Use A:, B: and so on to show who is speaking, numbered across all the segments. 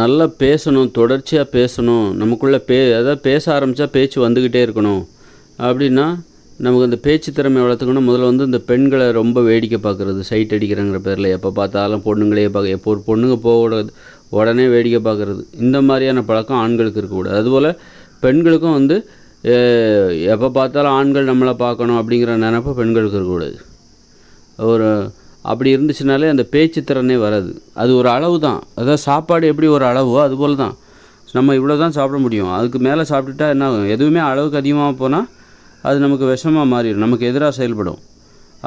A: நல்லா பேசணும் தொடர்ச்சியாக பேசணும். நமக்குள்ளே பே அதாவது பேச ஆரம்பித்தா பேச்சு வந்துக்கிட்டே இருக்கணும். அப்படின்னா நமக்கு அந்த பேச்சு திறமை வளர்த்துக்கணும். முதல்ல வந்து இந்த பெண்களை ரொம்ப வேடிக்கை பார்க்குறது சைட் அடிக்கிறங்கிற பேரில் எப்போ பார்த்தாலும் பொண்ணுங்களே பார்க்க எப்போ ஒரு பொண்ணுங்க போகக்கூடாது உடனே வேடிக்கை பார்க்குறது. இந்த மாதிரியான பழக்கம் ஆண்களுக்கு இருக்கக்கூடாது. அதுபோல் பெண்களுக்கும் வந்து எப்போ பார்த்தாலும் ஆண்கள் நம்மளை பார்க்கணும் அப்படிங்கிற நினப்பு பெண்களுக்கு இருக்கக்கூடாது. ஒரு அப்படி இருந்துச்சுனாலே அந்த பேச்சு திறனே வராது. அது ஒரு அளவு தான். அதாவது சாப்பாடு எப்படி ஒரு அளவோ அதுபோல் தான். நம்ம இவ்வளோ தான் சாப்பிட முடியும். அதுக்கு மேலே சாப்பிட்டுட்டா என்ன ஆகும்? எதுவுமே அளவுக்கு அதிகமாக போனால் அது நமக்கு விஷமாக மாறிடும். நமக்கு எதிராக செயல்படும்.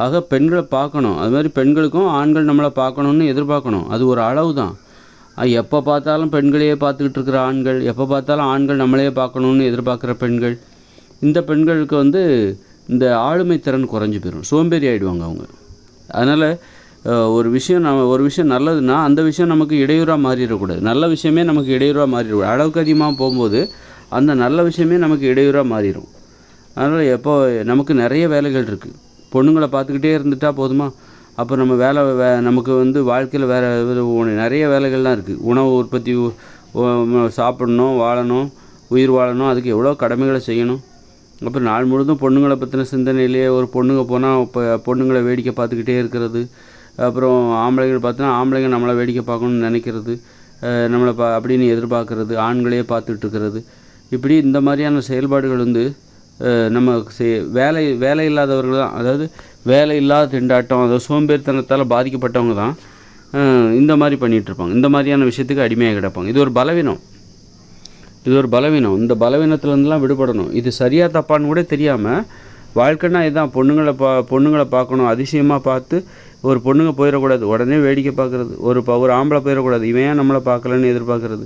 A: ஆக பெண்களை பார்க்கணும். அது மாதிரி பெண்களுக்கும் ஆண்கள் நம்மளை பார்க்கணுன்னு எதிர்பார்க்கணும். அது ஒரு அளவு தான். எப்போ பார்த்தாலும் பெண்களையே பார்த்துக்கிட்டு இருக்கிற ஆண்கள் எப்போ பார்த்தாலும் ஆண்கள் நம்மளையே பார்க்கணுன்னு எதிர்பார்க்குற பெண்கள். இந்த பெண்களுக்கு வந்து இந்த ஆளுமை திறன் குறைஞ்சி போயிடும் சோம்பேறி ஆகிடுவாங்க அவங்க. அதனால் ஒரு விஷயம் நம்ம ஒரு விஷயம் நல்லதுன்னா அந்த விஷயம் நமக்கு இடையூறாக மாறிடக்கூடாது. நல்ல விஷயமே நமக்கு இடையூறாக மாறிடக்கூடாது. அளவுக்கு அதிகமாக போகும்போது அந்த நல்ல விஷயமே நமக்கு இடையூறாக மாறிடும். அதனால் எப்போ நமக்கு நிறைய வேலைகள் இருக்குது பொண்ணுங்களை பார்த்துக்கிட்டே இருந்துட்டா போதுமா? அப்போ நம்ம வேலை வே நமக்கு வந்து வாழ்க்கையில் வேறு நிறைய வேலைகள்லாம் இருக்குது உணவு உற்பத்தி சாப்பிடணும் வாழணும் உயிர் வாழணும் அதுக்கு எவ்வளோ கடமைகளை செய்யணும். அப்புறம் நாள் முழுதும் பொண்ணுங்களை பற்றின சிந்தனையிலேயே ஒரு பொண்ணுங்க போனால் இப்போ பொண்ணுங்களை வேடிக்கை பார்த்துக்கிட்டே இருக்கிறது. அப்புறம் ஆம்பளைகள் பார்த்தோன்னா ஆம்பளைங்க நம்மளை வேடிக்கை பார்க்கணும்னு நினைக்கிறது. நம்மளை பா அப்படின்னு எதிர்பார்க்கறது ஆண்களையே பார்த்துட்டு இருக்கிறது இப்படி இந்த மாதிரியான செயல்பாடுகள் வந்து நம்ம செய் வேலை வேலை இல்லாதவர்கள் தான். அதாவது வேலை இல்லாத திண்டாட்டம் அதாவது சோம்பேறித்தனத்தால் பாதிக்கப்பட்டவங்க தான். இந்த மாதிரி பண்ணிகிட்ருப்பாங்க இந்த மாதிரியான விஷயத்துக்கு அடிமையாக கிடப்பாங்க. இது ஒரு பலவீனம். இது ஒரு பலவீனம். இந்த பலவீனத்துலேருந்துலாம் விடுபடணும். இது சரியாக தப்பான்னு கூட தெரியாமல் வாழ்க்கைன்னா இதுதான் பொண்ணுங்களை பா பொண்ணுங்களை பார்க்கணும் அதிசயமாக பார்த்து ஒரு பொண்ணுங்க போயிடக்கூடாது. உடனே வேடிக்கை பார்க்குறது. ஒரு ப ஒரு ஆம்பளை போயிடக்கூடாது. இவன் ஏன் நம்மளை பார்க்கலன்னு எதிர்பார்க்குறது.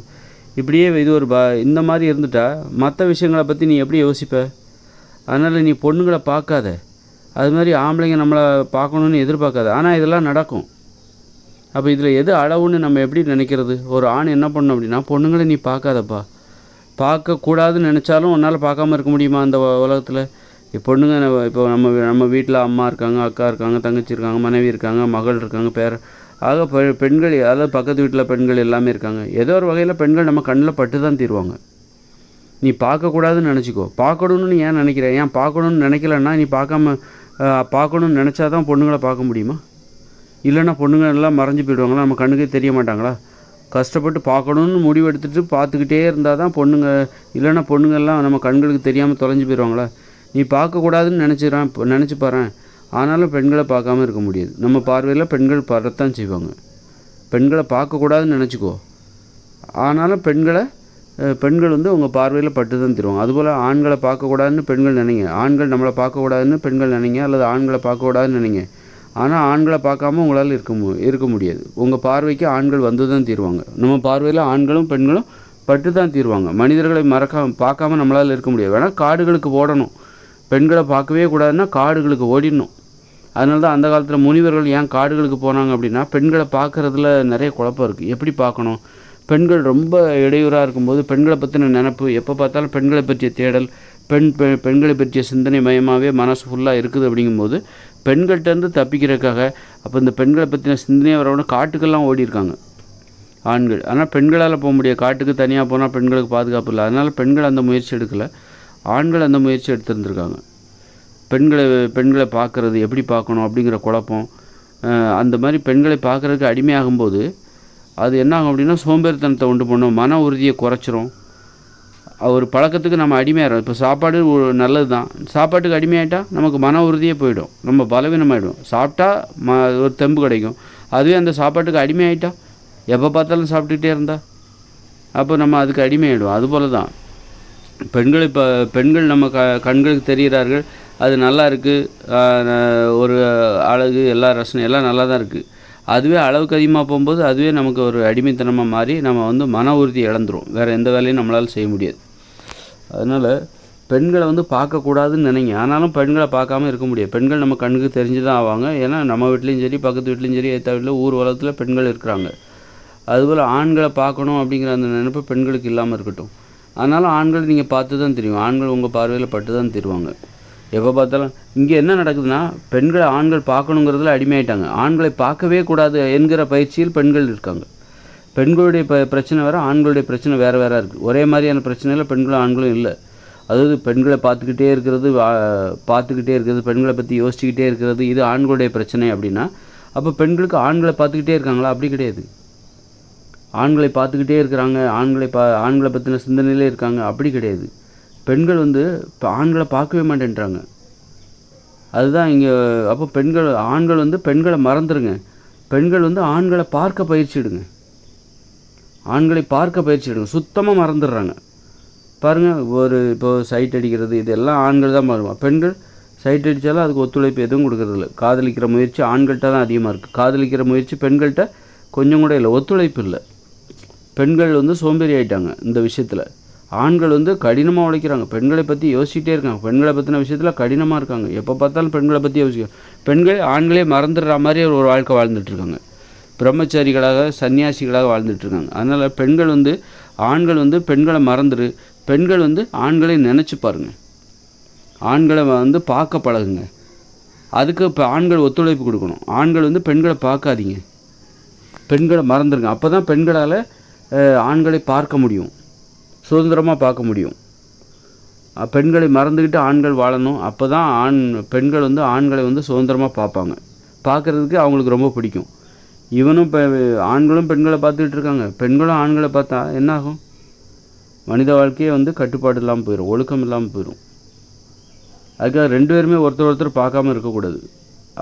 A: இப்படியே இது ஒரு ப இந்த மாதிரி இருந்துட்டா மற்ற விஷயங்களை பற்றி நீ எப்படி யோசிப்ப? அதனால் நீ பொண்ணுங்களை பார்க்காத. அது மாதிரி ஆம்பளைங்க நம்மளை பார்க்கணுன்னு எதிர்பார்க்காத. ஆனால் இதெல்லாம் நடக்கும். அப்போ இதில் எது அளவுன்னு நம்ம எப்படி நினைக்கிறது? ஒரு ஆண் என்ன பண்ணணும் அப்படின்னா பொண்ணுங்களை நீ பார்க்காதப்பா. பார்க்கக்கூடாதுன்னு நினச்சாலும் உன்னால் பார்க்காம இருக்க முடியுமா அந்த உலகத்தில்? பொண்ணுங்க இப்போ நம்ம நம்ம வீட்டில் அம்மா இருக்காங்க அக்கா இருக்காங்க தங்கச்சி இருக்காங்க மனைவி இருக்காங்க மகள் இருக்காங்க பேர ஆக பெ- பெண்கள் அதாவது பக்கத்து வீட்டில் பெண்கள் எல்லாமே இருக்காங்க. ஏதோ ஒரு வகையில் பெண்கள் நம்ம கண்ணில் பட்டு தான் தீருவாங்க. நீ பார்க்கக்கூடாதுன்னு நினச்சிக்கோ. பார்க்கணுன்னு நீ ஏன் நினைக்கிற? ஏன் பார்க்கணுன்னு நினைக்கலன்னா நீ பார்க்காம பார்க்கணுன்னு நினச்சா தான் பொண்ணுங்களை பார்க்க முடியுமா? இல்லைன்னா பொண்ணுங்க எல்லாம் மறைஞ்சு போயிடுவாங்களா? நம்ம கண்ணுக்கே தெரிய மாட்டாங்களா? கஷ்டப்பட்டு பார்க்கணுன்னு முடிவெடுத்துட்டு பார்த்துக்கிட்டே இருந்தால் தான் பொண்ணுங்க இல்லைன்னா பொண்ணுங்கள்லாம் நம்ம கண்களுக்கு தெரியாமல் தொலைஞ்சு போயிடுவாங்களா நீ பார்க்கக்கூடாதுன்னு நினச்சிடறான் நினச்சி பாறேன் ஆனாலும் பெண்களை பார்க்காம இருக்க முடியாது. நம்ம பார்வையில் பெண்கள் பறத்தான் செய்வாங்க. பெண்களை பார்க்கக்கூடாதுன்னு நினச்சிக்கோ. ஆனாலும் பெண்களை பெண்கள் வந்து உங்கள் பார்வையில் பட்டு தான் தருவாங்க. அதுபோல் ஆண்களை பார்க்கக்கூடாதுன்னு பெண்கள் நினைங்க. ஆண்கள் நம்மளை பார்க்கக்கூடாதுன்னு பெண்கள் நினைங்க அல்லது ஆண்களை பார்க்கக்கூடாதுன்னு நினைங்க. ஆனால் ஆண்களை பார்க்காம உங்களால் இருக்க மு இருக்க முடியாது. உங்கள் பார்வைக்கு ஆண்கள் வந்து தான் தீருவாங்க. நம்ம பார்வையில் ஆண்களும் பெண்களும் பட்டு தான் தீருவாங்க. மனிதர்களை மறக்காம பார்க்காம நம்மளால் இருக்க முடியாது. வேணால் காடுகளுக்கு ஓடணும். பெண்களை பார்க்கவே கூடாதுன்னா காடுகளுக்கு ஓடிடணும். அதனால தான் அந்த காலத்தில் முனிவர்கள் ஏன் காடுகளுக்கு போனாங்க அப்படின்னா பெண்களை பார்க்குறதுல நிறைய குழப்பம் இருக்குது எப்படி பார்க்கணும்? பெண்கள் ரொம்ப இடையூறாக இருக்கும்போது பெண்களை பற்றின நினப்பு எப்போ பார்த்தாலும் பெண்களை பற்றிய தேடல் பெண் பெ பெண்களை பற்றிய சிந்தனை மயமாகவே மனசு ஃபுல்லாக இருக்குது அப்படிங்கும்போது பெண்கள்கிட்டருந்து தப்பிக்கிறதுக்காக அப்போ இந்த பெண்களை பற்றின சிந்தனையை வரவன காட்டுக்கெல்லாம் ஓடி இருக்காங்க ஆண்கள். ஆனால் பெண்களால் போக முடியாது. காட்டுக்கு தனியாக போனால் பெண்களுக்கு பாதுகாப்பு இல்லை. அதனால் பெண்கள் அந்த முயற்சி எடுக்கலை. ஆண்கள் அந்த முயற்சி எடுத்திருந்திருக்காங்க. பெண்களை பெண்களை பார்க்குறது எப்படி பார்க்கணும் அப்படிங்கிற குழப்பம் அந்த மாதிரி பெண்களை பார்க்குறதுக்கு அடிமையாகும்போது அது என்ன ஆகும் அப்படின்னா சோம்பேறித்தனத்தை உண்டு பண்ணும். மன உறுதியை குறைச்சிரும். ஒரு பழக்கத்துக்கு நம்ம அடிமையாகிறோம் இப்போ சாப்பாடு ஒரு நல்லது தான் சாப்பாட்டுக்கு அடிமையாயிட்டால் நமக்கு மன உறுதியே போயிடும். நம்ம பலவீனமாயிடும். சாப்பிட்டா ம ஒரு தெம்பு கிடைக்கும். அதுவே அந்த சாப்பாட்டுக்கு அடிமையாயிட்டா எப்போ பார்த்தாலும் சாப்பிட்டுக்கிட்டே இருந்தா? அப்போ நம்ம அதுக்கு அடிமையாயிடும் அதுபோல தான் பெண்கள் இப்போ பெண்கள் நம்ம க கண்களுக்கு தெரிகிறார்கள். அது நல்லா இருக்குது ஒரு அழகு எல்லா ரசனை எல்லாம் நல்லா தான் இருக்குது அதுவே அளவுக்கு அதிகமாக போகும்போது அதுவே நமக்கு ஒரு அடிமைத்தனமாக மாறி நம்ம வந்து மன உறுதி இழந்துரும். வேறு எந்த வேலையும் நம்மளால் செய்ய முடியாது. அதனால் பெண்களை வந்து பார்க்கக்கூடாதுன்னு நினைங்க. ஆனாலும் பெண்களை பார்க்காம இருக்க முடியாது. பெண்கள் நம்ம கண்ணுக்கு தெரிஞ்சு தான் ஆவாங்க. ஏன்னா நம்ம வீட்லேயும் சரி பக்கத்து வீட்லேயும் சரி ஏற்ற வீட்டில் ஊர் உலகத்தில் பெண்கள் இருக்கிறாங்க. அதுபோல் ஆண்களை பார்க்கணும் அப்படிங்கிற அந்த நினைப்பு பெண்களுக்கு இல்லாமல் இருக்கட்டும். ஆனாலும் ஆண்கள் நீங்கள் பார்த்து தான் தெரியும். ஆண்கள் உங்கள் பார்வையில் பட்டு தான் தருவாங்க. எப்போ பார்த்தாலும் இங்கே என்ன நடக்குதுன்னா பெண்களை ஆண்கள் பார்க்கணுங்கிறதுல அடிமையாயிட்டாங்க. ஆண்களை பார்க்கவே கூடாது என்கிற பயிற்சியில் பெண்கள் இருக்காங்க. பெண்களுடைய ப பிரச்சனை வேறு ஆண்களுடைய பிரச்சனை வேறு வேறு இருக்குது ஒரே மாதிரியான பிரச்சனையில் பெண்களும் ஆண்களும் இல்லை. அதாவது பெண்களை பார்த்துக்கிட்டே இருக்கிறது வா- பார்த்துக்கிட்டே இருக்கிறது பெண்களை பற்றி யோசிச்சுக்கிட்டே இருக்கிறது இது ஆண்களுடைய பிரச்சனை அப்படின்னா அப்போ பெண்களுக்கு ஆண்களை பார்த்துக்கிட்டே இருக்காங்களா? அப்படி கிடையாது. ஆண்களை பார்த்துக்கிட்டே இருக்கிறாங்க ஆண்களை பா ஆண்களை பற்றின சிந்தனையிலே இருக்காங்க அப்படி கிடையாது. பெண்கள் வந்து இப்போ ஆண்களை பார்க்கவே மாட்டேன்றாங்க. அதுதான் இங்கே அப்போ பெண்கள் ஆண்கள் வந்து பெண்களை மறந்துடுங்க பெண்கள் வந்து ஆண்களை பார்க்க பயிற்சிடுங்க ஆண்களை பார்க்க பயிற்சி எடுங்க சுத்தமாக மறந்துடுறாங்க. பாருங்கள் ஒரு இப்போ சைட் அடிக்கிறது இதெல்லாம் ஆண்கள் தான் பண்ணுவாங்க. பெண்கள் சைட் அடித்தாலும் அதுக்கு ஒத்துழைப்பு எதுவும் கொடுக்கறதில்ல. காதலிக்கிற முயற்சி ஆண்கள்கிட்ட தான் அதிகமாக இருக்குது காதலிக்கிற முயற்சி பெண்கள்கிட்ட கொஞ்சம் கூட இல்லை. ஒத்துழைப்பு இல்லை. பெண்கள் வந்து சோம்பேறி ஆயிட்டாங்க இந்த விஷயத்தில். ஆண்கள் வந்து கடினமாக உழைக்கிறாங்க. பெண்களை பற்றி யோசிச்சுட்டே இருக்காங்க. பெண்களை பற்றின விஷயத்தில் கடினமாக இருக்காங்க. எப்போ பார்த்தாலும் பெண்களை பற்றி யோசிக்க. பெண்கள் ஆண்களே மறந்துடுற மாதிரி ஒரு வாழ்க்கை வாழ்ந்துட்டுருக்காங்க பிரம்மச்சாரிகளாக சன்னியாசிகளாக வாழ்ந்துட்டு இருக்காங்க அதனால் பெண்கள் வந்து ஆண்கள் வந்து பெண்களை மறந்துடு பெண்கள் வந்து ஆண்களை நினச்சி பாருங்க. ஆண்களை வந்து பார்க்க பழகுங்க. அதுக்கு இப்போ ஆண்கள் ஒத்துழைப்பு கொடுக்கணும். ஆண்கள் வந்து பெண்களை பார்க்காதீங்க. பெண்களை மறந்துடுங்க அப்போ தான் பெண்களால் ஆண்களை பார்க்க முடியும். சுதந்திரமாக பார்க்க முடியும். பெண்களை மறந்துக்கிட்டு ஆண்கள் வாழணும். அப்போ தான் ஆண் பெண்கள் வந்து ஆண்களை வந்து சுதந்திரமாக பார்ப்பாங்க. பார்க்குறதுக்கு அவங்களுக்கு ரொம்ப பிடிக்கும். இவனும் இப்போ ஆண்களும் பெண்களை பார்த்துக்கிட்டு இருக்காங்க பெண்களும் ஆண்களை பார்த்தா என்ன ஆகும் மனித வாழ்க்கையே வந்து கட்டுப்பாடு இல்லாமல் போயிடும் ஒழுக்கம் இல்லாமல் போயிடும் அதுக்காக ரெண்டு பேருமே ஒருத்தர் ஒருத்தர் பார்க்காம இருக்கக்கூடாது.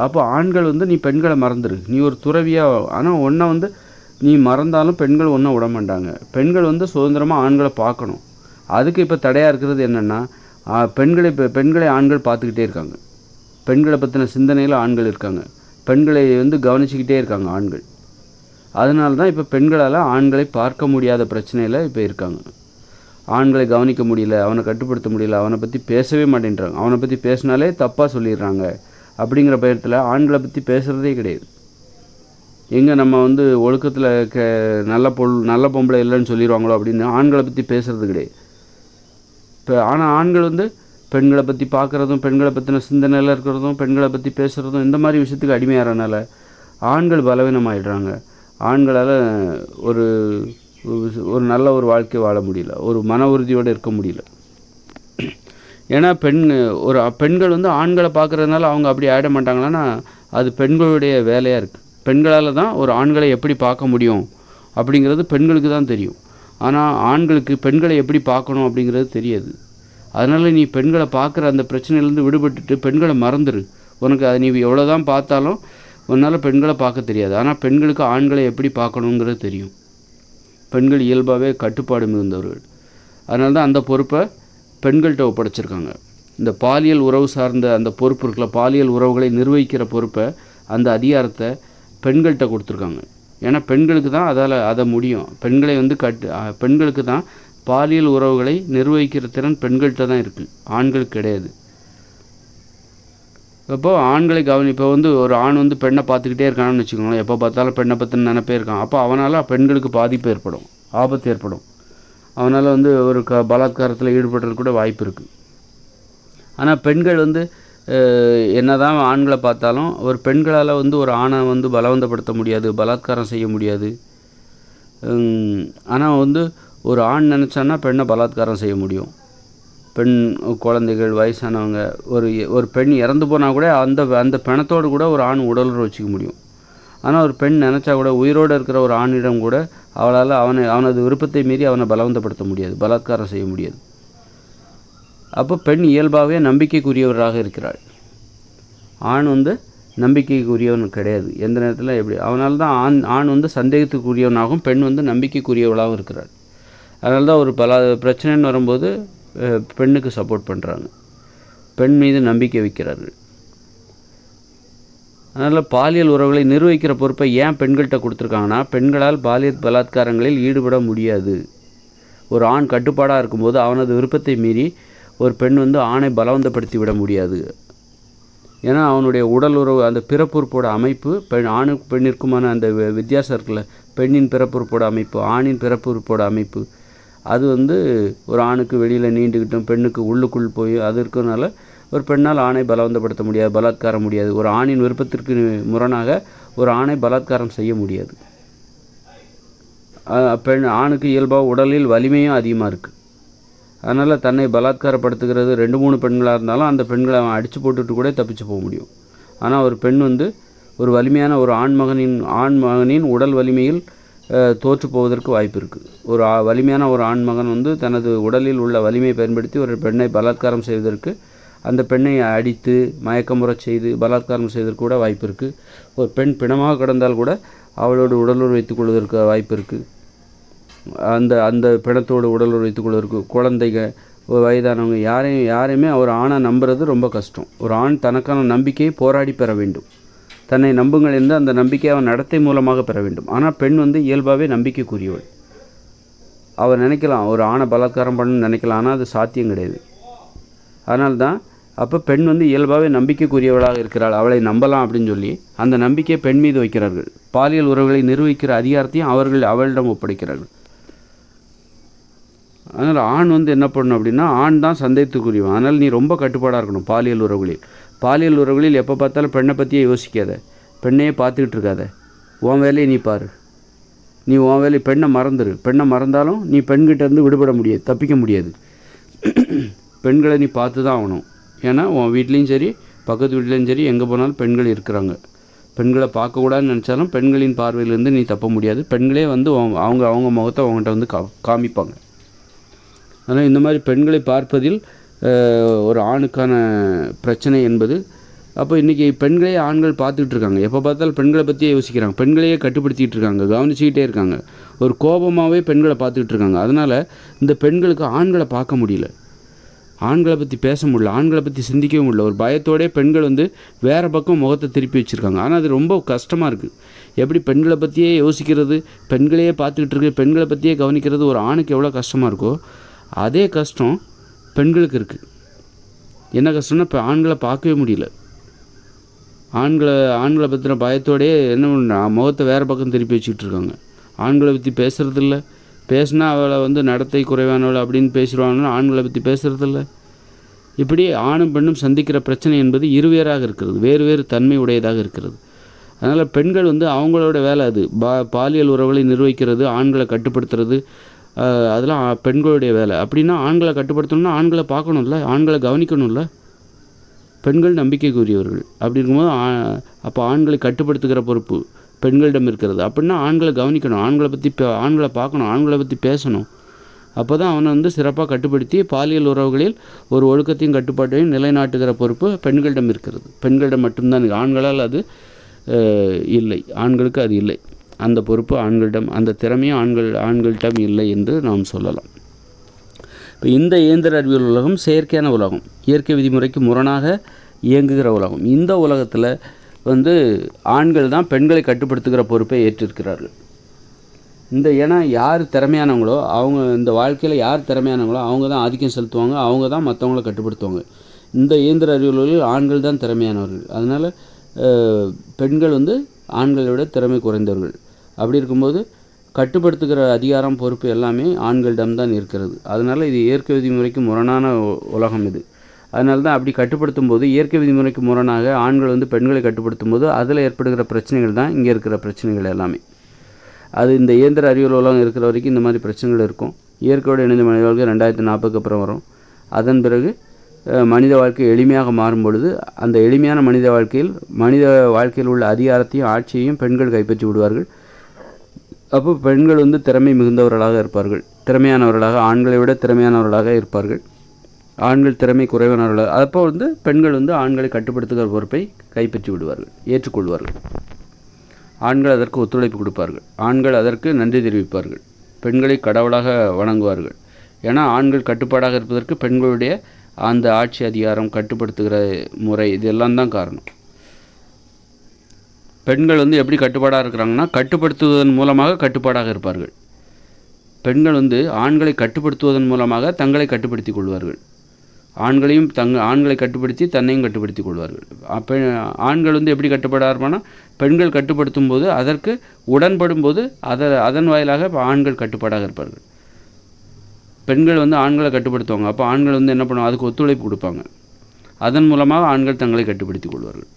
A: அப்போ ஆண்கள் வந்து நீ பெண்களை மறந்துரு. நீ ஒரு துறவியாக ஆனால் ஒன்றை வந்து நீ மறந்தாலும் பெண்கள் ஒன்றும் விட மாட்டாங்க. பெண்கள் வந்து சுதந்திரமாக ஆண்களை பார்க்கணும். அதுக்கு இப்போ தடையாக இருக்கிறது என்னென்னா பெண்களை இப்போ பெண்களை ஆண்கள் பார்த்துக்கிட்டே இருக்காங்க. பெண்களை பற்றின சிந்தனையில் ஆண்கள் இருக்காங்க. பெண்களை வந்து கவனிச்சுக்கிட்டே இருக்காங்க ஆண்கள். அதனால தான் இப்போ பெண்களால் ஆண்களை பார்க்க முடியாத பிரச்சனையில் இப்போ இருக்காங்க. ஆண்களை கவனிக்க முடியல அவனை கட்டுப்படுத்த முடியல அவனை பற்றி பேசவே மாட்டேன்றாங்க. அவனை பற்றி பேசினாலே தப்பாக சொல்லிடுறாங்க. அப்படிங்கிற பயத்தில் ஆண்களை பற்றி பேசுகிறதே கிடையாது. எங்கே நம்ம வந்து ஒழுக்கத்தில் க நல்ல பொல் நல்ல பொம்பளை இல்லைன்னு சொல்லிடுவாங்களோ அப்படின்னு ஆண்களை பற்றி பேசுகிறது கிடையாது. இப்போ ஆனால் ஆண்கள் வந்து பெண்களை பற்றி பார்க்குறதும் பெண்களை பற்றின சிந்தனையில் இருக்கிறதும் பெண்களை பற்றி பேசுகிறதும் இந்த மாதிரி விஷயத்துக்கு அடிமையாகிறனால ஆண்கள் பலவீனமாகிடுறாங்க ஆண்களால் ஒரு ஒரு நல்ல ஒரு வாழ்க்கை வாழ முடியல. ஒரு மன உறுதியோடு இருக்க முடியல. ஏன்னா பெண் ஒரு பெண்கள் வந்து ஆண்களை பார்க்குறதுனால அவங்க அப்படி ஆயிட மாட்டாங்களான்னா அது பெண்களுடைய வேலையாக இருக்குது பெண்களால் தான் ஒரு ஆண்களை எப்படி பார்க்க முடியும் அப்படிங்கிறது பெண்களுக்கு தான் தெரியும். ஆனால் ஆண்களுக்கு பெண்களை எப்படி பார்க்கணும் அப்படிங்கிறது தெரியாது. அதனால் நீ பெண்களை பார்க்குற அந்த பிரச்சனையிலேருந்து விடுபட்டுட்டு பெண்களை மறந்துடு உனக்கு அதை நீ எவ்வளோ தான் பார்த்தாலும் உன்னால் பெண்களை பார்க்க தெரியாது. ஆனால் பெண்களுக்கு ஆண்களை எப்படி பார்க்கணுங்கிறது தெரியும். பெண்கள் இயல்பாகவே கட்டுப்பாடு மிகுந்தவர்கள் அதனால தான் அந்த பொறுப்பை பெண்கள்கிட்ட ஒப்படைச்சிருக்காங்க. இந்த பாலியல் உறவு சார்ந்த அந்த பொறுப்பு இருக்குல்ல பாலியல் உறவுகளை நிர்வகிக்கிற பொறுப்பை அந்த அதிகாரத்தை பெண்கள்கிட்ட கொடுத்துருக்காங்க. ஏன்னா பெண்களுக்கு தான் அதால் அதை முடியும். பெண்களை வந்து கட்டு பெண்களுக்கு தான் பாலியல் உறவுகளை நிர்வகிக்கிற திறன் பெண்கள்கிட்ட தான் இருக்குது ஆண்களுக்கு கிடையாது. இப்போ ஆண்களை கவனி இப்போ வந்து ஒரு ஆண் வந்து பெண்ணை பார்த்துக்கிட்டே இருக்கான்னு வச்சுக்கோங்களேன். எப்போ பார்த்தாலும் பெண்ணை பற்றின நினைப்பே இருக்கான். அப்போ அவனால் பெண்களுக்கு பாதிப்பு ஏற்படும். ஆபத்து ஏற்படும். அவனால் வந்து ஒரு க பலாத்காரத்தில் ஈடுபடுறது கூட வாய்ப்பு இருக்குது ஆனால் பெண்கள் வந்து என்ன என்னதான் ஆண்களை பார்த்தாலும் ஒரு பெண்களால் வந்து ஒரு ஆணை வந்து பலவந்தப்படுத்த முடியாது. பலாத்காரம் செய்ய முடியாது. ஆனால் வந்து ஒரு ஆண் நினச்சான்னா பெண்ணை பலாத்காரம் செய்ய முடியும். பெண் குழந்தைகள் வயசானவங்க ஒரு ஒரு பெண் இறந்து போனால் கூட அந்த அந்த பிணத்தோடு கூட ஒரு ஆண் உடலுற வச்சுக்க முடியும். ஆனால் ஒரு பெண் நினச்சா கூட உயிரோடு இருக்கிற ஒரு ஆணிடம் கூட அவளால் அவனை அவனது விருப்பத்தை மீறி அவனை பலவந்தப்படுத்த முடியாது. பலாத்காரம் செய்ய முடியாது. அப்போ பெண் இயல்பாகவே நம்பிக்கைக்குரியவராக இருக்கிறாள். ஆண் வந்து நம்பிக்கைக்குரியவன் கிடையாது. எந்த நேரத்தில் எப்படி அவனால் தான் ஆண் ஆண் வந்து சந்தேகத்துக்குரியவனாகவும் பெண் வந்து நம்பிக்கைக்குரியவளாகவும் இருக்கிறாள். அதனால தான் ஒரு பல பிரச்சனைன்னு வரும்போது பெண்ணுக்கு சப்போர்ட் பண்ணுறாங்க பெண் மீது நம்பிக்கை வைக்கிறார்கள். அதனால் பாலியல் உறவுகளை நிர்வகிக்கிற பொறுப்பை ஏன் பெண்கள்கிட்ட கொடுத்துருக்காங்கன்னா பெண்களால் பாலியல் பலாத்காரங்களில் ஈடுபட முடியாது. ஒரு ஆண் கட்டுப்பாடாக இருக்கும்போது அவனது விருப்பத்தை மீறி ஒரு பெண் வந்து ஆணை பலவந்தப்படுத்தி விட முடியாது. ஏன்னா அவனுடைய உடல் உறவு அந்த பிறப்புறுப்போட அமைப்பு பெண் ஆணுக்கு பெண்ணிற்குமான அந்த வித்தியாசம் இருக்குல்ல. பெண்ணின் பிறப்புறுப்போட அமைப்பு ஆணின் பிறப்புறுப்போட அமைப்பு. அது வந்து ஒரு ஆணுக்கு வெளியில் நீண்டுக்கிட்டும் பெண்ணுக்கு உள்ளுக்குள் போய் அது இருக்கிறதுனால ஒரு பெண்ணால் ஆணை பலவந்தப்படுத்த முடியாது பலாத்காரம் முடியாது. ஒரு ஆணின் விருப்பத்திற்கு முரணாக ஒரு ஆணை பலாத்காரம் செய்ய முடியாது. பெண் ஆணுக்கு இயல்பாக உடலில் வலிமையும் அதிகமாக இருக்குது அதனால் தன்னை பலாத்காரப்படுத்துகிறது ரெண்டு மூணு பெண்களாக இருந்தாலும் அந்த பெண்களை அவன் அடித்து போட்டுட்டு கூட தப்பிச்சு போக முடியும். ஆனால் ஒரு பெண் வந்து ஒரு வலிமையான ஒரு ஆண்மகனின் ஆண்மகனின் உடல் வலிமையில் தோற்று போவதற்கு வாய்ப்பு இருக்குது ஒரு வலிமையான ஒரு ஆண்மகன் வந்து தனது உடலில் உள்ள வலிமையை பயன்படுத்தி ஒரு பெண்ணை பலாத்காரம் செய்வதற்கு அந்த பெண்ணை அடித்து மயக்கமுறை செய்து பலாத்காரம் செய்வதற்கு கூட வாய்ப்பு இருக்குது ஒரு பெண் பிணமாக கிடந்தால் கூட அவளோடு உடலுறு வைத்துக் கொள்வதற்கு வாய்ப்பு இருக்குது அந்த அந்த பிணத்தோடு உடலுறு வைத்துக் கொள்வதற்கு குழந்தைங்க வயதானவங்க யாரையும் யாரையுமே ஒரு ஆணை நம்புறது ரொம்ப கஷ்டம். ஒரு ஆண் தனக்கான நம்பிக்கையை போராடி பெற வேண்டும். தன்னை நம்புங்கள் என்று அந்த நம்பிக்கையை அவன் நடத்தை மூலமாக பெற வேண்டும். ஆனால் பெண் வந்து இயல்பாகவே நம்பிக்கைக்குரியவள். அவள் நினைக்கலாம் ஒரு ஆணை பலாத்காரம் பண்ணணும்னு நினைக்கலாம் ஆனால் அது சாத்தியம் கிடையாது. அதனால்தான் அப்போ பெண் வந்து இயல்பாகவே நம்பிக்கைக்குரியவளாக இருக்கிறாள். அவளை நம்பலாம் அப்படின்னு சொல்லி அந்த நம்பிக்கையை பெண் மீது வைக்கிறார்கள். பாலியல் உறவுகளை நிர்வகிக்கிற அதிகாரத்தையும் அவர்கள் அவளிடம் ஒப்படைக்கிறார்கள். அதனால் ஆண் வந்து என்ன பண்ணணும் அப்படின்னா ஆண் தான் சந்தேகத்துக்குரியவன். அதனால் நீ ரொம்ப கட்டுப்பாடாக இருக்கணும் பாலியல் உறவுகளில். பாலியல் உறவுகளில் எப்போ பார்த்தாலும் பெண்ணை பற்றியே யோசிக்காத. பெண்ணையே பார்த்துக்கிட்டு இருக்காத உன் வேலையை நீ பாரு. நீ உன் வேலையை பெண்ணை மறந்துடு பெண்ணை மறந்தாலும் நீ பெண்கிட்டேருந்து விடுபட முடியாது தப்பிக்க முடியாது. பெண்களை நீ பார்த்து தான் ஆகணும். ஏன்னா உன் வீட்லேயும் சரி பக்கத்து வீட்லேயும் சரி எங்கே போனாலும் பெண்கள் இருக்கிறாங்க. பெண்களை பார்க்கக்கூடாதுன்னு நினச்சாலும் பெண்களின் பார்வையிலேருந்து நீ தப்ப முடியாது. பெண்களே வந்து அவங்க அவங்க முகத்தை அவங்ககிட்ட வந்து கா காமிப்பாங்க. ஆனால் இந்த மாதிரி பெண்களை பார்ப்பதில் ஒரு ஆணுக்கான பிரச்சனை என்பது அப்போ இன்றைக்கி பெண்களே ஆண்கள் பார்த்துக்கிட்டு இருக்காங்க எப்போ பார்த்தாலும் பெண்களை பற்றியே யோசிக்கிறாங்க. பெண்களையே கட்டுப்படுத்திகிட்டு இருக்காங்க கவனிச்சிக்கிட்டே இருக்காங்க. ஒரு கோபமாகவே பெண்களை பார்த்துக்கிட்டு இருக்காங்க அதனால் இந்த பெண்களுக்கு ஆண்களை பார்க்க முடியல. ஆண்களை பற்றி பேச முடியல. ஆண்களை பற்றி சிந்திக்கவும் முடியல. ஒரு பயத்தோடே பெண்கள் வந்து வேறு பக்கம் முகத்தை திருப்பி வச்சுருக்காங்க. ஆனால் அது ரொம்ப கஷ்டமாக இருக்குது எப்படி பெண்களை பற்றியே யோசிக்கிறது பெண்களையே பார்த்துக்கிட்டு இருக்கு பெண்களை பற்றியே கவனிக்கிறது ஒரு ஆணுக்கு எவ்வளோ கஷ்டமாக இருக்கோ அதே கஷ்டம் பெண்களுக்கு இருக்குது என்ன கஷ்டம்னா இப்போ ஆண்களை பார்க்கவே முடியல. ஆண்களை ஆண்களை பற்றின பயத்தோடையே என்ன பண்ணுறா முகத்தை வேறு பக்கம் திருப்பி வச்சுக்கிட்டு இருக்காங்க. ஆண்களை பற்றி பேசுகிறதில்ல பேசுனா அவளை வந்து நடத்தை குறைவானவள் அப்படின்னு பேசிடுவாங்கன்னா ஆண்களை பற்றி பேசுகிறதில்ல இப்படி ஆணும் பெண்ணும் சந்திக்கிற பிரச்சனை என்பது இருவேறாக இருக்கிறது. வேறு வேறு தன்மை உடையதாக இருக்கிறது. அதனால் பெண்கள் வந்து அவங்களோட வேலை அது. பா பாலியல் உறவுகளை நிர்வகிக்கிறது ஆண்களை கட்டுப்படுத்துறது அதெல்லாம் பெண்களுடைய வேலை. அப்படின்னா ஆண்களை கட்டுப்படுத்தணும்னா ஆண்களை பார்க்கணும்ல ஆண்களை கவனிக்கணும்ல. பெண்கள் நம்பிக்கைக்குரியவர்கள். அப்படி இருக்கும்போது அப்போ ஆண்களை கட்டுப்படுத்துகிற பொறுப்பு பெண்களிடம் இருக்கிறது. அப்படின்னா ஆண்களை கவனிக்கணும். ஆண்களை பற்றி ஆண்களை பார்க்கணும். ஆண்களை பற்றி பேசணும். அப்போ தான் அவனை வந்து சிறப்பாக கட்டுப்படுத்தி பாலியல் உறவுகளில் ஒரு ஒழுக்கத்தையும் கட்டுப்பாட்டையும் நிலைநாட்டுகிற பொறுப்பு பெண்களிடம் இருக்கிறது. பெண்களிடம் மட்டும்தான் ஆண்களால் அது இல்லை. ஆண்களுக்கு அது இல்லை. அந்த பொறுப்பு ஆண்களிடம் அந்த திறமையும் ஆண்கள் ஆண்களிடம் இல்லை என்று நாம் சொல்லலாம். இப்போ இந்த இயந்திர அறிவியல் உலகம் செயற்கையான உலகம். இயற்கை விதிமுறைக்கு முரணாக இயங்குகிற உலகம். இந்த உலகத்தில் வந்து ஆண்கள் தான் பெண்களை கட்டுப்படுத்துகிற பொறுப்பை ஏற்றிருக்கிறார்கள். இந்த ஏன்னா யார் திறமையானவங்களோ அவங்க இந்த வாழ்க்கையில் யார் திறமையானவங்களோ அவங்க தான் ஆதிக்கம் செலுத்துவாங்க அவங்க தான் மற்றவங்கள கட்டுப்படுத்துவாங்க. இந்த இயந்திர அறிவியலில் ஆண்கள் தான் திறமையானவர்கள். அதனால் பெண்கள் வந்து ஆண்களை விட திறமை குறைந்தவர்கள். அப்படி இருக்கும்போது கட்டுப்படுத்துகிற அதிகாரம் பொறுப்பு எல்லாமே ஆண்களிடம் தான் இருக்கிறது. அதனால் இது இயற்கை விதிமுறைக்கு முரணான உலகம் இது. அதனால தான் அப்படி கட்டுப்படுத்தும் போது இயற்கை விதிமுறைக்கு முரணாக ஆண்கள் வந்து பெண்களை கட்டுப்படுத்தும் போது அதில் ஏற்படுகிற பிரச்சனைகள் தான் இங்கே இருக்கிற பிரச்சனைகள் எல்லாமே. அது இந்த இயந்திர அறிவியல் உலகம் இருக்கிற வரைக்கும் இந்த மாதிரி பிரச்சனைகள் இருக்கும். இயற்கையோடு இணைந்த மனித வாழ்க்கை ரெண்டாயிரத்தி நாற்பதுக்கு அப்புறம் வரும். அதன் பிறகு மனித வாழ்க்கை எளிமையாக மாறும் பொழுது அந்த எளிமையான மனித வாழ்க்கையில் மனித வாழ்க்கையில் உள்ள அதிகாரத்தையும் ஆட்சியையும் பெண்கள் கைப்பற்றி விடுவார்கள். அப்போ பெண்கள் வந்து திறமை மிகுந்தவர்களாக இருப்பார்கள். திறமையானவர்களாக ஆண்களை விட திறமையானவர்களாக இருப்பார்கள். ஆண்கள் திறமை குறைவானவர்களாக அப்போ வந்து பெண்கள் வந்து ஆண்களை கட்டுப்படுத்துகிற பொறுப்பை கைப்பற்றி விடுவார்கள் ஏற்றுக்கொள்வார்கள். ஆண்கள் அதற்கு ஒத்துழைப்பு கொடுப்பார்கள். ஆண்கள் அதற்கு நன்றி தெரிவிப்பார்கள். பெண்களை கடவுளாக வணங்குவார்கள். ஏன்னா ஆண்கள் கட்டுப்பாடாக இருப்பதற்கு பெண்களுடைய அந்த ஆட்சி அதிகாரம் கட்டுப்படுத்துகிற முறை இதெல்லாம் தான் காரணம். பெண்கள் வந்து எப்படி கட்டுப்பாடாக இருக்கிறாங்கன்னா கட்டுப்படுத்துவதன் மூலமாக கட்டுப்பாடாக இருப்பார்கள். பெண்கள் வந்து ஆண்களை கட்டுப்படுத்துவதன் மூலமாக தங்களை கட்டுப்படுத்திக் கொள்வார்கள். ஆண்களையும் தங் ஆண்களை கட்டுப்படுத்தி தன்னையும் கட்டுப்படுத்திக் கொள்வார்கள். அப்போ ஆண்கள் வந்து எப்படி கட்டுப்பாடாக இருப்பான்னா பெண்கள் கட்டுப்படுத்தும் போது அதற்கு உடன்படும் போது அதை அதன் வாயிலாக ஆண்கள் கட்டுப்பாடாக இருப்பார்கள். பெண்கள் வந்து ஆண்களை கட்டுப்படுத்துவாங்க. அப்போ ஆண்கள் வந்து என்ன பண்ணுவாங்க? அதுக்கு ஒத்துழைப்பு கொடுப்பாங்க. அதன் மூலமாக ஆண்கள் தங்களை கட்டுப்படுத்திக் கொள்வார்கள்.